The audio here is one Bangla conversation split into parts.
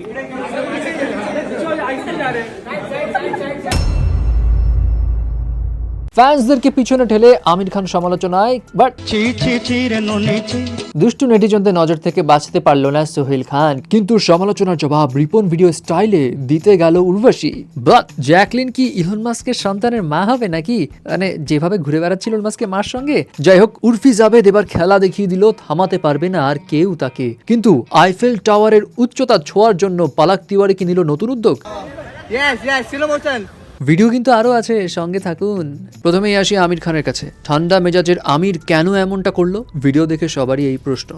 ഇവിടെ ফ্যান্সদেরকে পিছনে ঠেলে আমির খান সমালোচনায় বাট দুষ্টু নেটিজনদের নজর থেকে বাঁচতে পারল না সোহেল খান। কিন্তু সমালোচনার জবাব রিপন ভিডিও স্টাইলে দিতে গেল উর্বশী। বাট জ্যাকলিন কি ইলন মাস্কের সন্তানের মা হবে নাকি? মানে যেভাবে ঘুরে বেড়াচ্ছিল ইলন মাস্কের মার সঙ্গে? যাই হোক উর্ফি জাবেদ এবার খেলা দেখিয়ে দিল থামাতে পারবে না আর কেউ তাকে। কিন্তু আইফেল টাওয়ারের উচ্চতা ছোঁয়ার জন্য পালাক তিওয়ারি কি নিল নতুন উদ্যোগ। Yes, yes, slow motion. Video কিন্তু আরও আছে সঙ্গে থাকুন। প্রথমেই আসি আমির খানের কাছে। ঠান্ডা মেজাজের আমির কেন এমনটা করল? ভিডিও দেখে সবারই এই প্রশ্ন।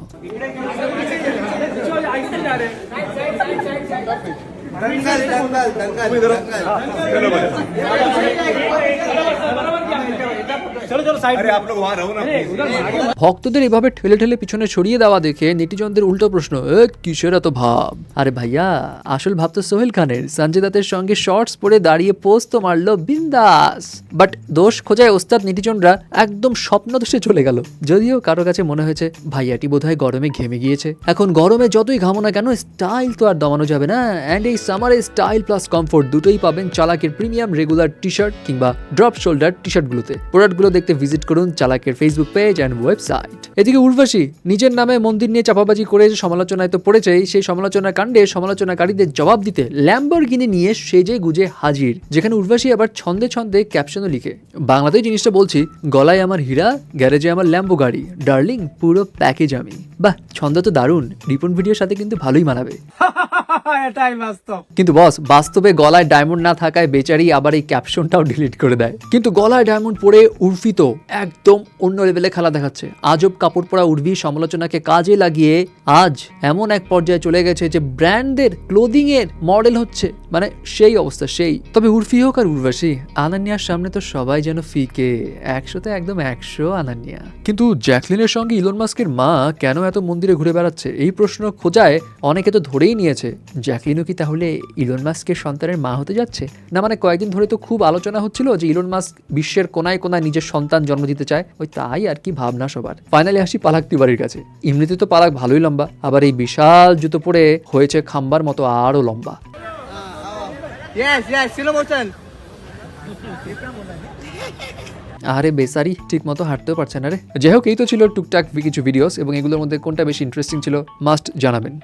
ভক্তদের এভাবে ঠেলে ঠেলে পিছনে সরিয়ে দেওয়া দেখে নেটিজনদের উল্টো প্রশ্ন কিসের এত ভাব? আরে ভাইয়া আসল ভাব তো সোহেল খানের। সঞ্জয় দত্তের সঙ্গে শর্টস পরে দাঁড়িয়ে পোস্ট তো মারলো বিন্দাস। বাট দোষ খোঁজায় ওস্তাদ নেটিজনরা একদম স্বপ্ন দোষে চলে গেল। যদিও কারও কাছে মনে হয়েছে ভাইয়াটি বোধহয় গরমে ঘেমে গিয়েছে। এখন গরমে যতই ঘামো না কেন স্টাইল তো আর দমানো যাবে না। অ্যান্ড এই সামারে স্টাইল প্লাস কমফোর্ট দুটোই পাবেন চালাকের প্রিমিয়াম রেগুলার টি শার্ট কিংবা ড্রপ শোল্ডার টি শার্টগুলোতে প্রোডাক্টগুলো দেখতে ভিজিট করুন চালাকের ফেসবুক পেজ অ্যান্ড ওয়েবসাইট এদিকে উর্বশী, নিজের নামে মন্দির নিয়ে চাপাবাজি করে যে সমালোচনায় তো পড়েছেই, সেই সমালোচনার কাণ্ডে সমালোচনাকারীদের জবাব দিতে ল্যাম্বর গিনে নিয়ে সেজে গুজে হাজির। যেখানে উর্বশী আবার ছন্দে ছন্দে ক্যাপশনও লিখে, বাংলাতেই জিনিসটা বলছি, গলায় আমার হীরা, গ্যারেজে আমার ল্যাম্বো গাড়ি। ডার্লিং, পুরো প্যাকেজ আমি। বাহ, ছন্দ তো দারুণ। রিপন ভিডিওর সাথে কিন্তু ভালোই মানাবে। এটাই বাস্তব। কিন্তু বস, বাস্তবে গলায় ডায়মন্ড না থাকায় বেচারি আবার এই ক্যাপশনটাও ডিলিট করে দেয়। কিন্তু গলায় ডায়মন্ড পরে উর্ফি তো একদম অন্য লেভেলে খেলা দেখাচ্ছে। আজব কাপড় পরা উর্ফি সমালোচনাকে কাজে লাগিয়ে আজ এমন এক পর্যায়ে চলে গেছে যে ব্র্যান্ডের ক্লোদিং এর মডেল হচ্ছে। মানে সেই অবস্থা, সেই। তবে উর্ফি হোক আর উর্বাসী আনান্যার সামনে তো সবাই যেন ফিকে। একশোতে একদম একশো, আনান্যা। কিন্তু জ্যাকলিনের সঙ্গে ইলন মাস্কের মা কেন এত মন্দিরে ঘুরে বেড়াচ্ছে? এই প্রশ্ন খোঁজায় অনেকে তো ধরেই নিয়েছে। জ্যাকলিনও কি তাহলে ইলন মাস্কের সন্তানের মা হতে যাচ্ছে? না মানে কয়েকদিন ধরে তো খুব আলোচনা হচ্ছিল যে ইলন মাস্ক বিশ্বের কোনায় কোনায় নিজের সন্তান জন্ম দিতে চায়। ওই তাই আর কি ভাবনা সবার। ফাইনালি আসি পালাক তিওয়ারির কাছে। এমনিতে তো পালাক ভালোই লম্বা আবার এই বিশাল জুতো পরে হয়েছে খাম্বার মতো আরও লম্বা. আরে বেসারি ঠিক মতো হাঁটতেও পারছে না রে। যাই হোক এই তো ছিল টুকটাক কিছু ভিডিওস এবং এগুলোর মধ্যে কোনটা বেশি ইন্টারেস্টিং ছিল মাস্ট জানাবেন।